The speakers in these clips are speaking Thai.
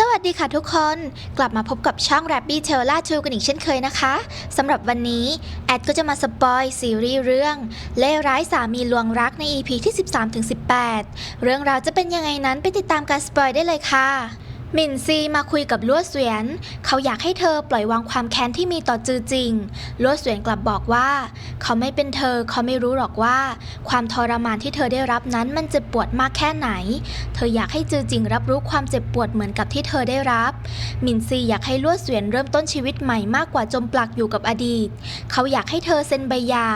สวัสดีค่ะทุกคน กลับมาพบกับช่อง r a b b y t e l l a 2กันอีกเช่นเคยนะคะสำหรับวันนี้ แอดก็จะมาสปอยซีรีส์เรื่อง เล่ร้ายสามีลวงรักใน EP ที่ 13-18 เรื่องราวจะเป็นยังไงนั้นไปติดตามการสปอยได้เลยค่ะ หมินซีมาคุยกับลัวเสวียน เขาอยากให้เธอปล่อยวางความแค้นที่มีต่อจือจริงลัวเสวียนกลับบอกว่า เขาไม่เป็นเธอเขาไม่รู้หรอกว่า ความทรมานที่เธอได้รับนั้นมันเจ็บปวดมากแค่ไหน เธออยากให้จือจริงรับรู้ความเจ็บปวดเหมือนกับที่เธอได้รับหมินซีอยากให้ลัวเสวียนเริ่มต้นชีวิตใหม่มากกว่าจมปลักอยู่กับอดีต เขาอยากให้เธอเซ็นใบยา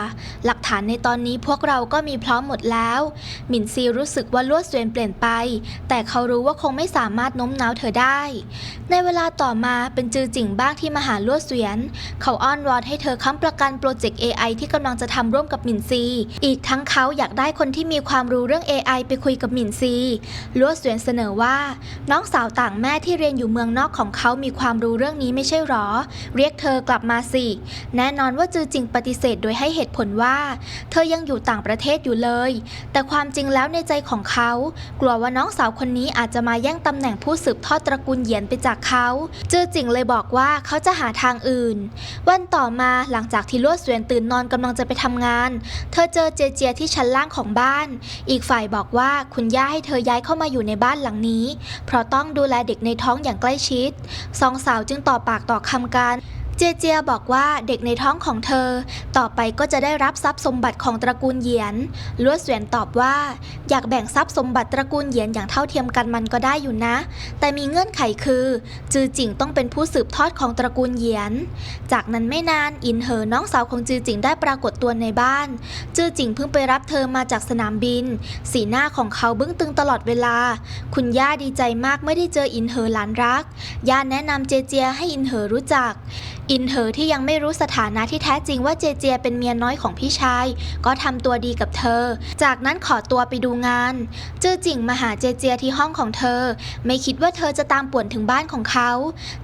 หลักฐานในตอนนี้พวกเราก็มีพร้อมหมดแล้วหมินซีรู้สึกว่าลัวเสวียนเปลี่ยนไป แต่เขารู้ว่าคงไม่สามารถโน้มน้าวเธอได้ ในเวลาต่อมาเป็นจือจิงบ้างที่มาหาลัวเสวียน เขาอ้อนวอนให้เธอค้ำประกันโปรเจกต์ AI ที่กำลังจะทำร่วมกับหมินซี อีกทั้งเขาอยากได้คนที่มีความรู้เรื่อง AI ไปคุยกับหมินซีลัวเสวียนเสนอว่า น้องสาวต่างแม่ที่เรียนอยู่เมืองนอกของเขามีความรู้เรื่องนี้ไม่ใช่หรอ เรียกเธอกลับมาสิ แน่นอนว่าจือจิงปฏิเสธโดยให้เหตุผลว่า เธอยังอยู่ต่างประเทศอยู่เลย แต่ความจริงแล้วในใจของเขา กลัวว่าน้องสาวคนนี้อาจจะมาแย่งตำแหน่งผู้สืบทอดตระกูลเหยียนไปจากเขาจือจิงเลยบอกว่าเขาจะหาทางอื่น วันต่อมาหลังจากที่ลวดเสวียนตื่นนอนกำลังจะไปทำงาน เธอเจอเจเจียที่ชั้นล่างของบ้าน อีกฝ่ายบอกว่าคุณย่าให้เธอย้ายเข้ามาอยู่ในบ้านหลังนี้ เพราะต้องดูแลเด็กในท้องอย่างใกล้ชิด สองสาวจึงต่อปากต่อคำกัน เจเจียบอกว่าเด็กในท้องของเธอ ต่อไปก็จะได้รับทรัพย์สมบัติของตระกูลเหยียนลวดเสวียนตอบว่า อยากแบ่งทรัพย์สมบัติตระกูลเหยียนอย่างเท่าเทียมกันมันก็ได้อยู่นะ แต่มีเงื่อนไขคือ จือจิงต้องเป็นผู้สืบทอดของตระกูลเหยียน จากนั้นไม่นานอินเหอน้องสาวของจือจิงได้ปรากฏตัวในบ้าน จือจิงเพิ่งไปรับเธอมาจากสนามบิน สีหน้าของเขาบึ้งตึงตลอดเวลา คุณย่าดีใจมากไม่ได้เจออินเหอหลานรักย่าแนะนำเจเจียให้อินเหอรู้จักอินเหอที่ยังไม่รู้สถานะที่แท้จริงว่าเจเจเป็นเมียน้อยของพี่ชาย ก็ทำตัวดีกับเธอ จากนั้นขอตัวไปดูงาน จื้อจิงมาหาเจเจที่ห้องของเธอ ไม่คิดว่าเธอจะตามป่วนถึงบ้านของเขา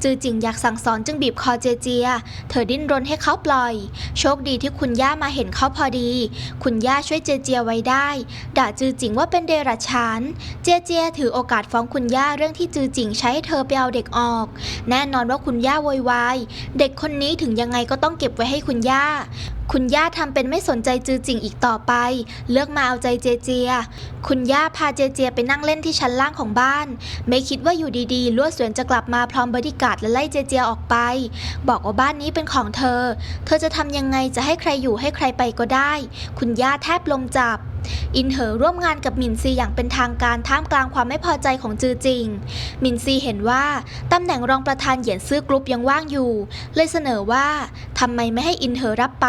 จื้อจิงอยากสั่งสอนจึงบีบคอเจเจเธอดิ้นรนให้เขาปล่อย โชคดีที่คุณย่ามาเห็นเขาพอดี คุณย่าช่วยเจเจไว้ได้ ด่าจือจิงว่าเป็นเดรัจฉาน เจเจถือโอกาสฟ้องคุณย่าเรื่องที่จือจิงใช้ให้เธอไปเอาเด็กออก แน่นอนว่าคุณย่าโวยวายเด็กคนนี้ถึงยังไงก็ต้องเก็บไว้ให้คุณย่า คุณย่าทำเป็นไม่สนใจจือจิงอีกต่อไป เลือกมาเอาใจเจเจีย คุณย่าพาเจเจียไปนั่งเล่นที่ชั้นล่างของบ้าน ไม่คิดว่าอยู่ดีๆลวดเสวนจะกลับมาพร้อมบริการและไล่เจเจียออกไป บอกว่าบ้านนี้เป็นของเธอ เธอจะทำยังไงจะให้ใครอยู่ให้ใครไปก็ได้ คุณย่าแทบลมจับ อินเหอร่วมงานกับหมินซีอย่างเป็นทางการท่ามกลางความไม่พอใจของจือจิง หมินซีเห็นว่าตำแหน่งรองประธานเหยียนซื่อกรุ๊ปยังว่างอยู่ เลยเสนอว่าทำไมไม่ให้อินเหอรับไป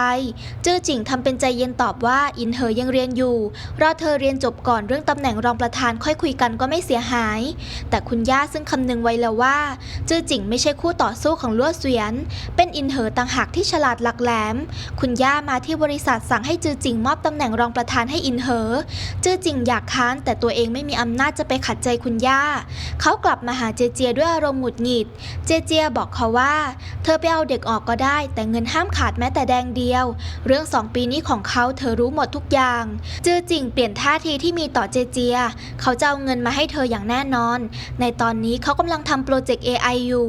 จือจิงทำเป็นใจเย็นตอบว่าอินเหอยังเรียนอยู่ รอเธอเรียนจบก่อนเรื่องตำแหน่งรองประธานค่อยคุยกันก็ไม่เสียหาย แต่คุณย่าซึ่งคำนึงไว้แล้วว่า จือจิงไม่ใช่คู่ต่อสู้ของลวดเสวียน เป็นอินเหอต่างหากที่ฉลาดหลักแหลม คุณย่ามาที่บริษัทสั่งให้จือจิงมอบตำแหน่งรองประธานให้อินเหอ จื้อจิงอยากค้านแต่ตัวเองไม่มีอำนาจจะไปขัดใจคุณย่า เขากลับมาหาเจเจียด้วยอารมณ์หงุดหงิด เจเจียบอกเขาว่า เธอไปเอาเด็กออกก็ได้ แต่เงินห้ามขาดแม้แต่แดงเดียว เรื่องสองปีนี้ของเขาเธอรู้หมดทุกอย่าง จื้อจิงเปลี่ยนท่าทีที่มีต่อเจเจีย เขาจะเอาเงินมาให้เธออย่างแน่นอน ในตอนนี้เขากำลังทำโปรเจกต์ AI อยู่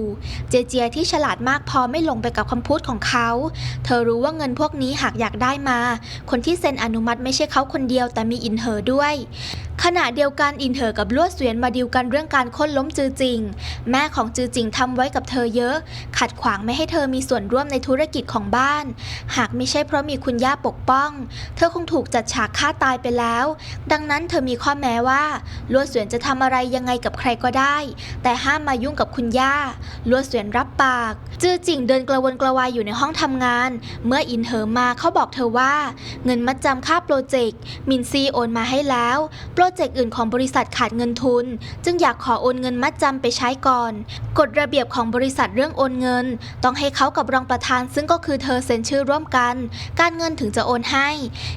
เจเจียที่ฉลาดมากพอไม่หลงไปกับคำพูดของเขา เธอรู้ว่าเงินพวกนี้หากอยากได้มา คนที่เซ็นอนุมัติไม่ใช่เขาคนเดียวแต่มีอินเหอด้วย ขณะเดียวกันอินเหอกับลวดเสวียนมาดีลกันเรื่องการค้นล้มจือจิง แม่ของจือจิงทำไว้กับเธอเยอะ ขัดขวางไม่ให้เธอมีส่วนร่วมในธุรกิจของบ้าน หากไม่ใช่เพราะมีคุณย่าปกป้อง เธอคงถูกจัดฉากฆ่าตายไปแล้ว ดังนั้นเธอมีข้อแม้ว่าลวดเสวียนจะทำอะไรยังไงกับใครก็ได้ แต่ห้ามมายุ่งกับคุณย่าลวดเสวียนรับปาก จือจิงเดินกระวนกระวายอยู่ในห้องทำงาน เมื่ออินเหอมาเขาบอกเธอว่า เงินมัดจำค่าโปรเจกต์มินซีโอนมาให้แล้ว โปรเจกต์อื่นของบริษัทขาดเงินทุน จึงอยากขอโอนเงินมัดจำไปใช้ก่อน กฎระเบียบของบริษัทเรื่องโอนเงิน ต้องให้เขากับรองประธาน ซึ่งก็คือเธอเซ็นชื่อร่วมกัน การเงินถึงจะโอนให้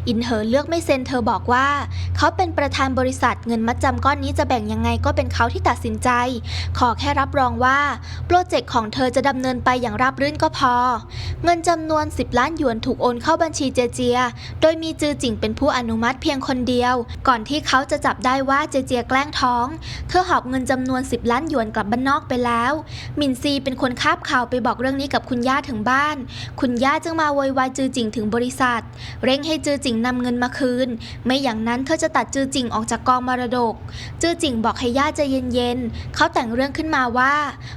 อินเหอเลือกไม่เซ็นเธอบอกว่า เขาเป็นประธานบริษัทเงินมัดจำก้อนนี้จะแบ่งยังไงก็เป็นเขาที่ตัดสินใจ ขอแค่รับรองว่าโปรเจกต์ของเธอจะดำเนินไปอย่างราบรื่นก็พอ เงินจำนวน 10 ล้านหยวนถูกโอนเข้าบัญชีเจเจีย โดยมีจือจิงเป็นผู้อนุมัติเพียงคนเดียว ก่อนที่เขาจะจับได้ว่าเจเจียแกล้งท้อง เธอหอบเงินจำนวน 10 ล้านหยวนกลับบ้านนอกไปแล้ว มินซีเป็นคนคาบข่าวไปบอกเรื่องนี้กับคุณย่าถึงบ้าน คุณย่าจึงมาโวยวายจือจิงถึงบริษัท เร่งให้จือจิงนำเงินมาคืน ไม่อย่างนั้นเธอจะตัดจือจิงออกจากกองมรดก จือจิงบอกให้ย่าใจเย็นๆเขาแต่งเรื่องขึ้นมาว่า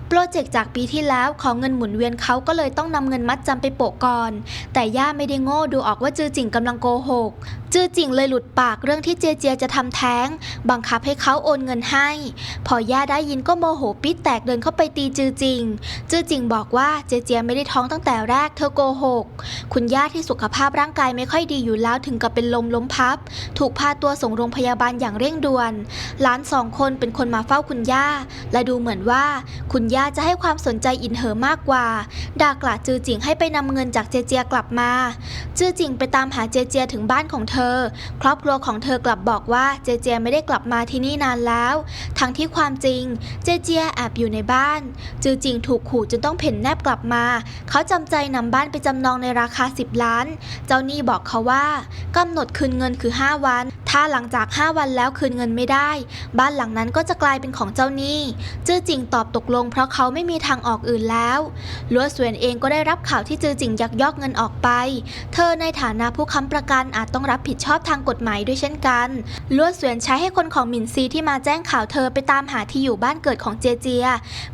โปรเจกต์จากปีที่แล้วของเงินหมุนเวียนเขาก็เลยต้องนำเงินมัดจำไปโปะก่อน แต่ย่าไม่ได้โง่ดูออกว่าจือจิงกำลังโกหกจือจิงเลยหลุดปากเรื่องที่เจเจจะทำแท้ง บังคับให้เขาโอนเงินให้ พอย่าได้ยินก็โมโหปิดแตกเดินเข้าไปตีจือจิง จือจิงบอกว่าเจเจไม่ได้ท้องตั้งแต่แรกเธอโกหก คุณย่าที่สุขภาพร่างกายไม่ค่อยดีอยู่แล้วถึงกับเป็นลมล้มพับ ถูกพาตัวส่งโรงพยาบาลอย่างเร่งด่วน หลานสองคนเป็นคนมาเฝ้าคุณย่า และดูเหมือนว่า คุณย่าจะให้ความสนใจอินเหอมากกว่าด่ากล่าจือจิงให้ไปนำเงินจากเจเจกลับมา จือจิงไปตามหาเจเจถึงบ้านของเธอครอบครัวของเธอกลับบอกว่าเจเจไม่ได้กลับมาที่นี่นานแล้ว ทั้งที่ความจริงเจเจแอบอยู่ในบ้าน จือจิงถูกขู่จนต้องเพ่นแนบกลับมา เขาจำใจนำบ้านไปจำนองในราคา 10 ล้าน เจ้าหนี้บอกเขาว่ากำหนดคืนเงินคือ 5 วัน ถ้าหลังจาก 5 วันแล้วคืนเงินไม่ได้ บ้านหลังนั้นก็จะกลายเป็นของเจ้าหนี้ จือจิงตอบตกลงเพราะเขาไม่มีทางออกอื่นแล้วลัวเสวียนเองก็ได้รับข่าวที่จือจิงยักยอกเงินออกไป เธอในฐานะผู้ค้ำประกันอาจต้องรับผิดชอบทางกฎหมายด้วยเช่นกันลัวเสวียนใช้ให้คนของหมินซีที่มาแจ้งข่าวเธอไปตามหาที่อยู่บ้านเกิดของเจเจีย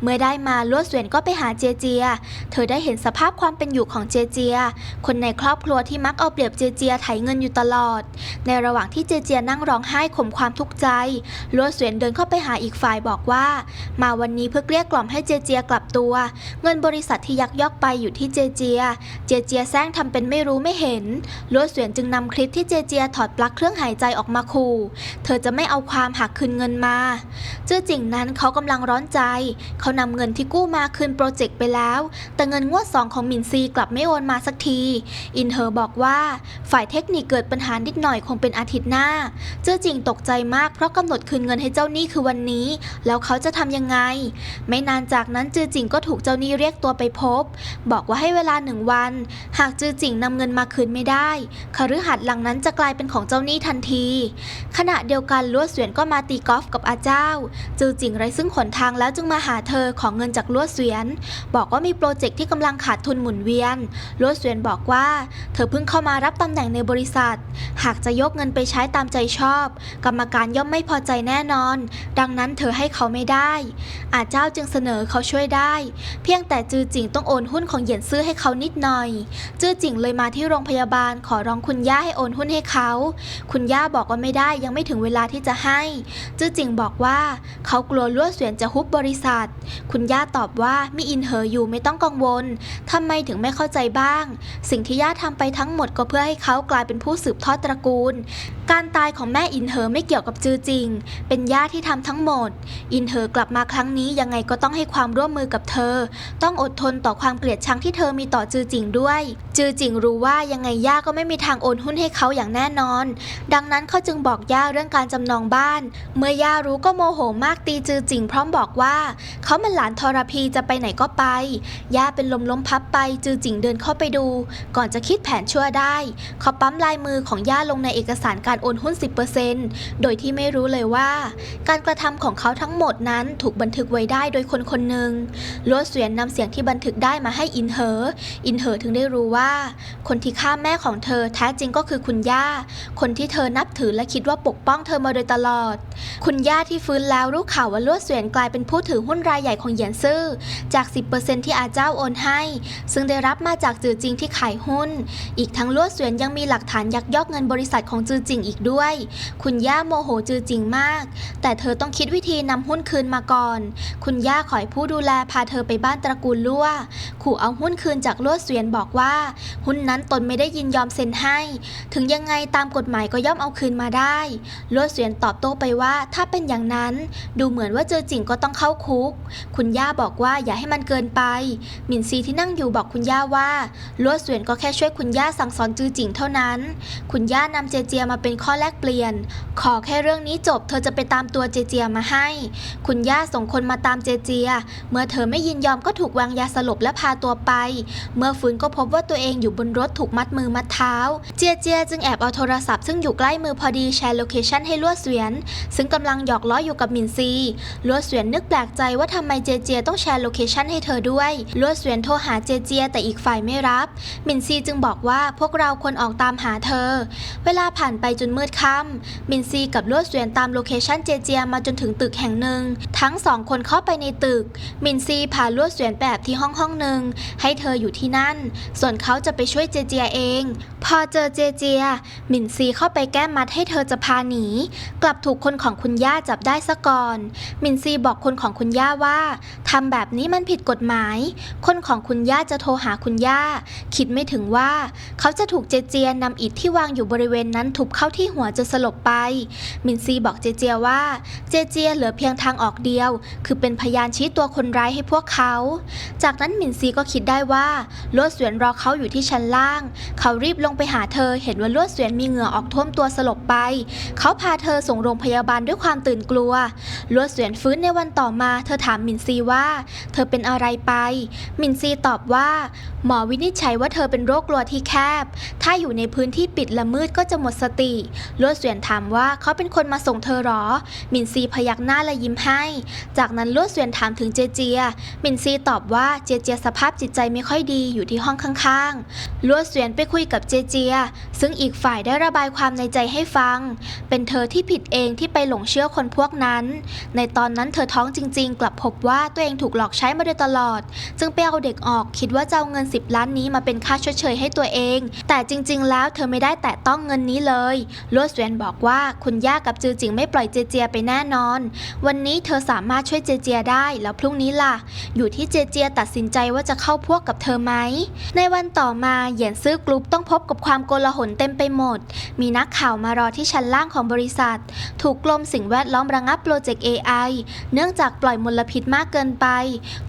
เมื่อได้มาลัวเสวียนก็ไปหาเจเจีย เธอได้เห็นสภาพความเป็นอยู่ของเจเจีย คนในครอบครัวที่มักเอาเปรียบเจเจียไถเงินอยู่ตลอด ในระหว่างที่เจเจียนั่งร้องไห้ข่มความทุกข์ใจลัวเสวียนเดินเข้าไปหาอีกฝ่ายบอกว่า มาวันนี้เพื่อเกลี้ยกล่อมให้เจเจียกลับตัว เงินบริษัทที่ยักยอกไปอยู่ที่เจเจีย เจเจียแซงทำเป็นไม่รู้ไม่เห็นลัวเสวียนจึงนำคลิปที่เจเจียถอดปลั๊กเครื่องหายใจออกมาขู่เธอจะไม่เอาความหักคืนเงินมา จื้อจิงนั้นเขากำลังร้อนใจ เขานำเงินที่กู้มาคืนโปรเจกต์ไปแล้ว แต่เงินงวดสองของมินซีกลับไม่โอนมาสักที อินเฮอบอกว่าฝ่ายเทคนิคเกิดปัญหานิดหน่อยคงเป็นอาทิตย์หน้าเจ้าจิงตกใจมากเพราะกำหนดคืนเงินให้เจ้าหนี้คือวันนี้ แล้วเขาจะทำยังไง ไม่นานจากนั้นจือจิงก็ถูกเจ้าหนี้เรียกตัวไปพบ บอกว่าให้เวลาหนึ่งวัน หากจือจิงนำเงินมาคืนไม่ได้คฤหัสถ์หลังนั้นจะกลายเป็นของเจ้าหนี้ทันที ขณะเดียวกันลัวเสวียนก็มาตีกอล์ฟกับอาเจ้า จือจิงไร้ซึ่งหนทางแล้วจึงมาหาเธอของเงินจากลัวเสวียน บอกว่ามีโปรเจกต์ที่กำลังขาดทุนหมุนเวียนลัวเสวียนบอกว่า เธอเพิ่งเข้ามารับตำแหน่งในบริษัท หากจะยกเงินไปใช้ตามใจชอบ กรรมการย่อมไม่พอใจแน่นอน ดังนั้นเธอให้เขาไม่ได้ อาเจ้าจึงเสนอเขาช่วยได้ เพียงแต่จือจิงต้องโอนหุ้นของเหยียนซื้อให้เขานิดหน่อย จือจิงเลยมาที่โรงพยาบาลขอร้องคุณย่าให้โอนหุ้นให้เขา คุณย่าบอกว่าไม่ได้ยังไม่ถึงเวลาที่จะให้ จื้อจิงบอกว่า เขากลัวลั่วเสวียนจะฮุบบริษัท คุณย่าตอบว่ามีอินเหออยู่ไม่ต้องกังวลทำไมถึงไม่เข้าใจบ้าง สิ่งที่ย่าทำไปทั้งหมดก็เพื่อให้เขากลายเป็นผู้สืบทอดตระกูล การตายของแม่อินเหอไม่เกี่ยวกับจือจิง เป็นย่าที่ทำทั้งหมด อินเหอกลับมาครั้งนี้ยังไงก็ต้องให้ความร่วมมือกับเธอ ต้องอดทนต่อความเกลียดชังที่เธอมีต่อจือจิงด้วย จือจิงรู้ว่ายังไงย่าก็ไม่มีทางโอนหุ้นให้เขาอย่างแน่นอน ดังนั้นเขาจึงบอกย่าเรื่องการจำนองบ้าน เมื่อย่ารู้ก็โมโหมากตีจือจิง พร้อมบอกว่าเขามันหลานทรพีจะไปไหนก็ไป ย่าเป็นลมล้มพับไปจือจิงเดินเข้าไปดู ก่อนจะคิดแผนชั่วได้ เขาปั๊มลายมือของย่าลงในเอกสารการโอนหุ้น 10%โดยที่ไม่รู้เลยว่า การกระทำของเขาทั้งหมดนั้นถูกบันทึกไว้ได้โดยคนคนหนึ่งลัวเสวียนนำเสียงที่บันทึกได้มาให้อินเหอ อินเหอถึงได้รู้ว่า คนที่ฆ่าแม่ของเธอแท้จริงก็คือคุณย่าคนที่เธอนับถือและคิดว่าปกป้องเธอมาโดยตลอด คุณย่าที่ฟื้นแล้วรู้ข่าวว่าลัวเสวียนกลายเป็นผู้ถือหุ้นรายใหญ่ของเหยียนซื่อจาก 10%ที่อาเจ้าโอนให้ ซึ่งได้รับมาจากจือจริงที่ขายหุ้น อีกทั้งลัวเสวียนยังมีหลักฐานยักยอกเงินบริษัทของจือจริงอีกด้วย คุณย่าโมโหจือจริงมาก แต่เธอต้องคิดวิธีนำหุ้นคืนมาก่อน คุณย่าขอให้ผู้ดูแลพาเธอไปบ้านตระกูลลั่วขู่เอาหุ้นคืนจากลั่วเสวียนบอกว่า หุ้นนั้นตนไม่ได้ยินยอมเซ็นให้ ถึงยังไงตามกฎหมายก็ย่อมเอาคืนมาได้ลั่วเสวียนตอบโต้ไปว่าถ้าเป็นอย่างนั้นดูเหมือนว่าเจอจิงก็ต้องเข้าคุก คุณย่าบอกว่าอย่าให้มันเกินไป หมินซีที่นั่งอยู่บอกคุณย่าว่าลั่วเสวียนก็แค่ช่วยคุณย่าสั่งสอนจือจิงเท่านั้น คุณย่านำเจเจียมาเป็นข้อแลกเปลี่ยน ขอแค่เรื่องนี้จบเธอจะไปตามตัวเจเจียมาให้ คุณย่าส่งคนมาตามเจเจีย เมื่อเธอไม่ยินยอมก็ถูกวางยาสลบและพาตัวไป เมื่อฟื้นก็พบว่าตัวเองอยู่บนรถถูกมัดมือมัดเท้า เจเจียจึงแอบเอาโทรศัพท์ซึ่งอยู่ใกล้มือพอดีแชร์โลเคชันให้ลวดเสวียน ซึ่งกำลังหยอกล้ออยู่กับหมินซีลวดเสวียนนึกแปลกใจว่าทำไมเจเจต้องแชร์โลเคชันให้เธอด้วยลวดเสวียนโทรหาเจเจแต่อีกฝ่ายไม่รับหมินซีจึงบอกว่าพวกเราควรออกตามหาเธอ เวลาผ่านไปจนมืดค่ำมินซีกับลวดเสวียนตามโลเคชันเจเจมาจนถึงตึกแห่งหนึ่ง ทั้งสองคนเข้าไปในตึกมินซีพาลวดเสวียนไปบที่ห้องห้องหนึ่งให้เธออยู่ที่นั่น ส่วนเขาจะไปช่วยเจเจเอง พอเจอเจเจยมินซีเข้าไปแก้มัดให้เธอจะพาหนี กลับถูกคนของคุณย่าจับได้ซะก่อนมินซีบอกคนของคุณย่าว่าทำแบบนี้มันผิดกฎหมาย คนของคุณย่าจะโทรหาคุณย่า คิดไม่ถึงว่า เขาจะถูกเจเจียนำอิฐที่วางอยู่บริเวณนั้นทุบเข้าที่หัวจนสลบไปมินซีบอกเจเจียว่า เจเจียเหลือเพียงทางออกเดียว คือเป็นพยานชี้ตัวคนร้ายให้พวกเขา จากนั้นมินซีก็คิดได้ว่าลวดเสวียนรอเขาอยู่ที่ชั้นล่าง เขารีบลงไปหาเธอเห็นว่าลวดเสวียนมีเหงื่อออกท่วมตัวสลบไป เขาพาเธอส่งโรงพยาบาลด้วยความตื่นกลัว ลวดเสวียนฟื้นในวันต่อมา เธอถามมินซีว่า เธอเป็นอะไรไปมินซีตอบว่า หมอวินิจฉัยว่าเธอเป็นโรคกลัวที่แคบ ถ้าอยู่ในพื้นที่ปิดและมืดก็จะหมดสติ ลวดเสวียนถามว่าเขาเป็นคนมาส่งเธอหรอมินซีพยักหน้าและยิ้มให้ จากนั้นลวดเสวียนถามถึงเจเจียมินซีตอบว่าเจเจียสภาพจิตใจไม่ค่อยดีอยู่ที่ห้องข้างๆ ลวดเสวียนไปคุยกับเจเจีย ซึ่งอีกฝ่ายได้ระบายความในใจให้ฟัง เป็นเธอที่ผิดเองที่ไปหลงเชื่อคนพวกนั้น ในตอนนั้นเธอท้องจริง ๆ กลับพบว่าตัวเองถูกหลอกใช้มาโดยตลอด จึงไปเอาเด็กออกคิดว่าจะเอาเงิน 10 ล้านนี้มาเป็นค่าชดเชยให้ตัวเอง แต่จริง ๆ แล้วเธอไม่ได้แตะต้องเงินนี้เลยลวดเสวียนบอกว่าคุณย่ากับจือจิงไม่ปล่อยเจเจียไปแน่นอน วันนี้เธอสามารถช่วยเจเจียได้แล้วพรุ่งนี้ล่ะ อยู่ที่เจเจียตัดสินใจว่าจะเข้าพวกกับเธอไหมในวันต่อมาเหยียนซื่อกรุ๊ปต้องพบกับความโกลาหลเต็มไปหมด มีนักข่าวมารอที่ชั้นล่างของบริษัท ถูกกรมสิ่งแวดล้อมระงับโปรเจกต์ AI เนื่องจากปล่อยมลพิษมากเกินไป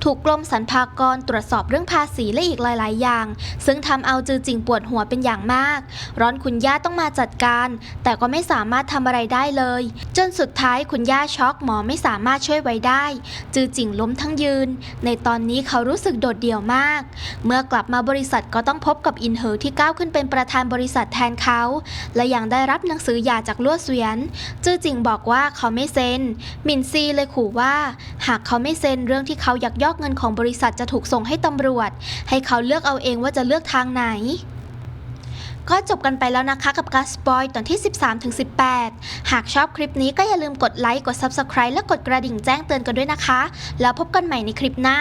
ถูกกรมสรรพากรตรวจสอบเรื่องภาษีและอีกหลาย ๆ อย่าง ซึ่งทำเอาจือจิงปวดหัวเป็นอย่างมาก ร้อนคุณย่าต้องมาจัดการ แต่ก็ไม่สามารถทำอะไรได้เลย จนสุดท้ายคุณย่าช็อกหมอไม่สามารถช่วยไว้ได้ จือจิงล้มทั้งยืน ในตอนนี้เขารู้สึกโดดเดี่ยวมาก เมื่อกลับมาบริษัทก็ต้องพบกับอินเหอที่ก้าวขึ้นเป็นประธานบริษัทแทนเขาและยังได้รับหนังสือหย่าจากลวดเสวียน จือจิงบอกว่าเขาไม่เซ็นมินซีเลยขู่ว่า หากเขาไม่เซ็นเรื่องที่เขายักยอกเงินของบริษัทจะถูกส่งให้ตำรวจ ให้เขาเลือกเอาเองว่าจะเลือกทางไหนก็จบกันไปแล้วนะคะกับการสปอยตอนที่ 13-18 หากชอบคลิปนี้ก็อย่าลืมกดไลค์ กด Subscribe และกดกระดิ่งแจ้งเตือนกันด้วยนะคะ แล้วพบกันใหม่ในคลิปหน้า